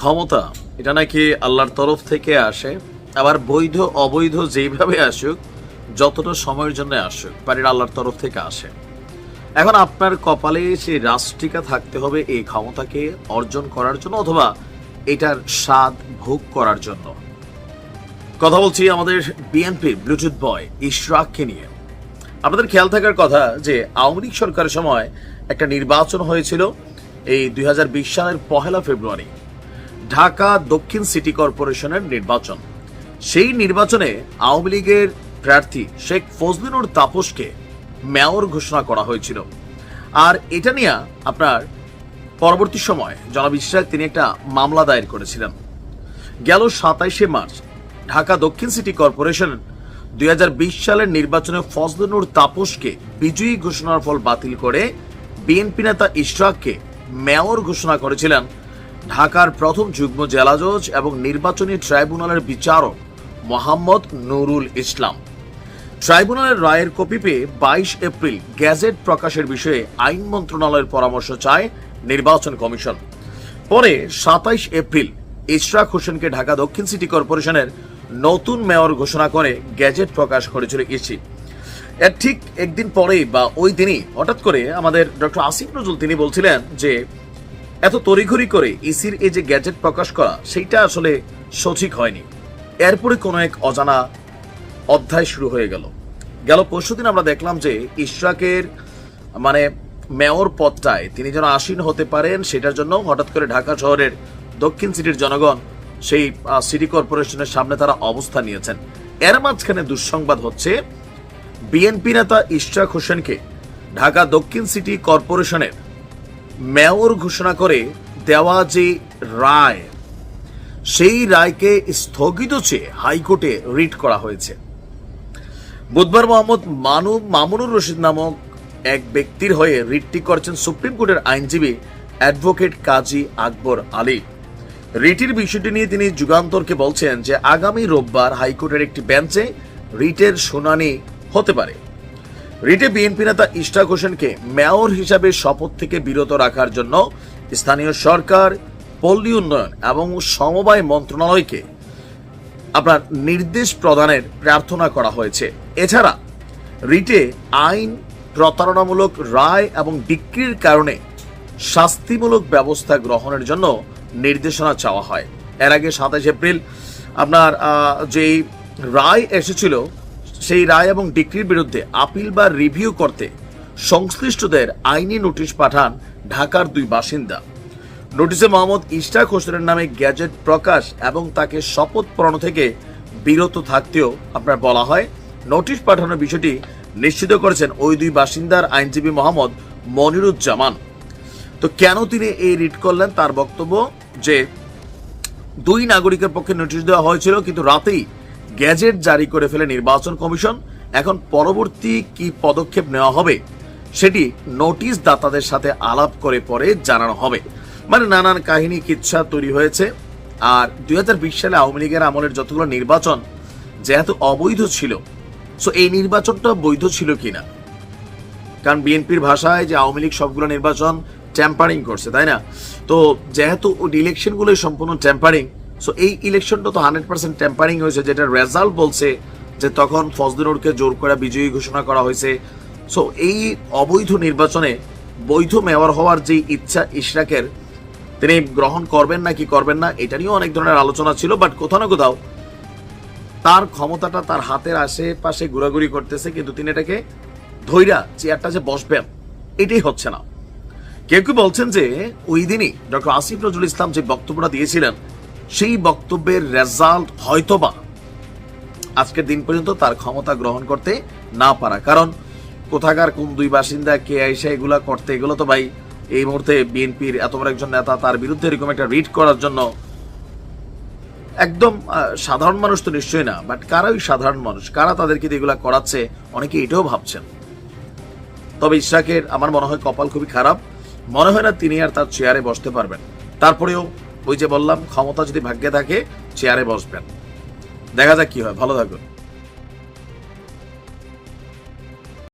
ক্ষমতা, এটা নাকি আল্লাহর তরফ থেকে আসে, আবার বৈধ, অবৈধ যেইভাবে আসুক, যতটা সময়ের জন্য আসুক বাড়ির আল্লাহর তরফ থেকে আসে। এখন আপনার কপালে সেই রাষ্ট্রিকা থাকতে হবে এই ক্ষমতাকে অর্জন করার জন্য অথবা এটার স্বাদ ভোগ করার জন্য। কথা বলছি আমাদের বিএনপির ব্লুটুথ বয় ইশরাককে নিয়ে। আপনাদের খেয়াল থাকার কথা যে আওয়ামী লীগ সরকারের সময় একটা নির্বাচন হয়েছিল এই দুই হাজার বিশ সালের পহেলা ফেব্রুয়ারি। ঢাকা দক্ষিণ সিটি কর্পোরেশনের নির্বাচন। সেই নির্বাচনে আওয়ামী লীগের প্রার্থী শেখ ফজলিনুর তাপসকে মেয়র ঘোষণা করা হয়েছিল। আর এটা নিয়ে আপনার পরবর্তী সময় জনাব ইশরাক তিনি একটা মামলা দায়ের করেছিলেন। গেল সাতাইশে মার্চ ঢাকা দক্ষিণ সিটি কর্পোরেশন দুই হাজার বিশ সালের নির্বাচনে ফজলনুর তাপসকে বিজয়ী ঘোষণার ফল বাতিল করে বিএনপি নেতা ইশরাককে মেয়র ঘোষণা করেছিলেন ঢাকার প্রথম যুগ্ম জেলা জজ এবং নির্বাচনী ট্রাইব্যুনালের বিচারক মোহাম্মদ নুরুল ইসলাম। ট্রাইব্যুনালের রায়ের কপি পেয়ে বাইশ এপ্রিল গ্যাজেট প্রকাশের বিষয়ে আইন মন্ত্রণালয়ের পরামর্শ চায় নির্বাচন কমিশন। পরে সাতাইশ এপ্রিল ইশরাক হোসেনকে ঢাকা দক্ষিণ সিটি কর্পোরেশনের নতুন মেয়র ঘোষণা করে গ্যাজেট প্রকাশ করেছিল ইসি। এর ঠিক একদিন পরেই বা ওই দিনই হঠাৎ করে আমাদের ডক্টর আসিফ নজরুল তিনি বলছিলেন যে এত তড়িঘড়ি করে ইসির এই যে গ্যাজেট প্রকাশ করা, সেইটা আসলে সঠিক হয়নি। এরপরে কোনো এক অজানা অধ্যায় শুরু হয়ে গেল। গেল পরশুদিন আমরা দেখলাম যে ইশরাকের মানে মেয়র পদটায় তিনি যেন আসীন হতে পারেন, সেটার জন্য হঠাৎ করে ঢাকা শহরের দক্ষিণ সিটির জনগণ সেই সিটি কর্পোরেশনের সামনে তারা অবস্থান নিয়েছেন। এর মাঝখানে দুঃসংবাদ হচ্ছে, বিএনপি নেতা ইশরাক হোসেনকে ঢাকা দক্ষিণ সিটি কর্পোরেশনের মেয়র ঘোষণা করে দেওয়া যে রায়, সেই রায়কে স্থগিত চেয়ে হাইকোর্টে রিট করা হয়েছে। বুধবার মোহাম্মদ মানু, মামুনুর রশিদ নামক এক ব্যক্তির হয়ে রিটটি করেছেন সুপ্রিম কোর্টের আইনজীবী অ্যাডভোকেট কাজী আকবর আলী। রিটির বিষয়টি নিয়ে তিনি যুগান্তরকে বলছেন যে আগামী রোববার হাইকোর্টের একটি বেঞ্চে রিটের শুনানি হতে পারে। রিটে বিএনপি নেতা ইশরাক হোসেনকে মেয়র হিসাবে শপথ থেকে বিরত রাখার জন্য স্থানীয় সরকার, পল্লী উন্নয়ন এবং সমবায় মন্ত্রণালয়কে আপনার নির্দেশ প্রদানের প্রার্থনা করা হয়েছে। এছাড়া রিটে আইন প্রতারণামূলক রায় এবং বিক্রির কারণে শাস্তিমূলক ব্যবস্থা গ্রহণের জন্য নির্দেশনা চাওয়া হয়। এর আগে সাতাশ এপ্রিল আপনার যেই রায় এসেছিল সেই রায় এবং ডিক্রির বিরুদ্ধে আপিল বা রিভিউ করতে সংশ্লিষ্টদের আইনি নোটিশ পাঠান ঢাকার দুই বাসিন্দা। নোটিশে মোহাম্মদ ইশরাক হোসেনের নামে গ্যাজেট প্রকাশ এবং তাকে শপথ পূরণ থেকে বিরত থাকতেও আপনার বলা হয়, নোটিশ পাঠানোর বিষয়টি নিশ্চিত করেছেন ওই দুই বাসিন্দার আইনজীবী মোহাম্মদ মনিরুজ্জামান। তো কেন তিনি এই রিট করলেন তার বক্তব্য যে, দুই নাগরিকের পক্ষে নোটিশ দেওয়া হয়েছিল কিন্তু রাতেই গ্যাজেট জারি করে ফেলে নির্বাচন কমিশন। এখন পরবর্তী কি পদক্ষেপ নেওয়া হবে, সেটি নোটিশ দাতাদের সাথে আলাপ করে পরে জানানো হবে। মানে নানান কাহিনী, কিচ্ছা তৈরি হয়েছে। আর দুই হাজার বিশ সালে আওয়ামী লীগের আমলের যতগুলো নির্বাচন, যেহেতু অবৈধ ছিল সো এই নির্বাচনটা বৈধ ছিল কিনা? কারণ বিএনপির ভাষায় যে আওয়ামী লীগ সবগুলো নির্বাচন ট্যাম্পারিং করছে, তাই না? তো যেহেতু ইলেকশনগুলো সম্পূর্ণ ট্যাম্পারিং সো এই ইলেকশনটা তো হান্ড্রেড পার্সেন্ট ট্যাম্পারিং হয়েছে, যেটা রেজাল্ট বলছে যে তখন ফজলুরকে জোর করে বিজয়ী ঘোষণা করা হয়েছে। সো এই অবৈধ নির্বাচনে বৈধ মেয়র হওয়ার যে ইচ্ছা ইশরাকের, তিনি গ্রহণ করবেন না কি করবেন না, এটা নিয়েও অনেক ধরনের আলোচনা ছিল বাট কোথাও না কোথাও তার ক্ষমতাটা তার হাতের আশেপাশে ঘোরাঘুরি করতেছে, কিন্তু তিনি এটাকে ধৈরা চেয়ারটা যে বসবেন, এটাই হচ্ছে না। কেউ কেউ বলছেন যে ওই দিনই ডক্টর আসিফ নজরুল ইসলাম যে বক্তব্যটা দিয়েছিলেন সেই বক্তব্যের রেজাল্ট হয়তোবা আজকের দিন পর্যন্ত তার ক্ষমতা গ্রহণ করতে না পারা। কারণ কোথাকার, কোন দুই বাসিন্দা, কে আইসা এগুলা করতে, এগুলো তো ভাই এই মুহূর্তে বিএনপির এত বড় একজন নেতা, তার বিরুদ্ধে এরকম একটা রিড করার জন্য একদম সাধারণ মানুষ তো নিশ্চয়ই না বাট কারা ওই সাধারণ মানুষ? কারা তাদেরকে এগুলা করাচ্ছে? অনেকে এটাও ভাবছেন। তবে ইশরাকের, আমার মনে হয় কপাল খুবই খারাপ। মনে হয় না তিনি আর তার চেয়ারে বসতে পারবেন। তারপরেও ওই যে বললাম, ক্ষমতা যদি ভাগ্যে থাকে চেয়ারে বসবেন। দেখা যাক কি হয়, ভালো থাকুন।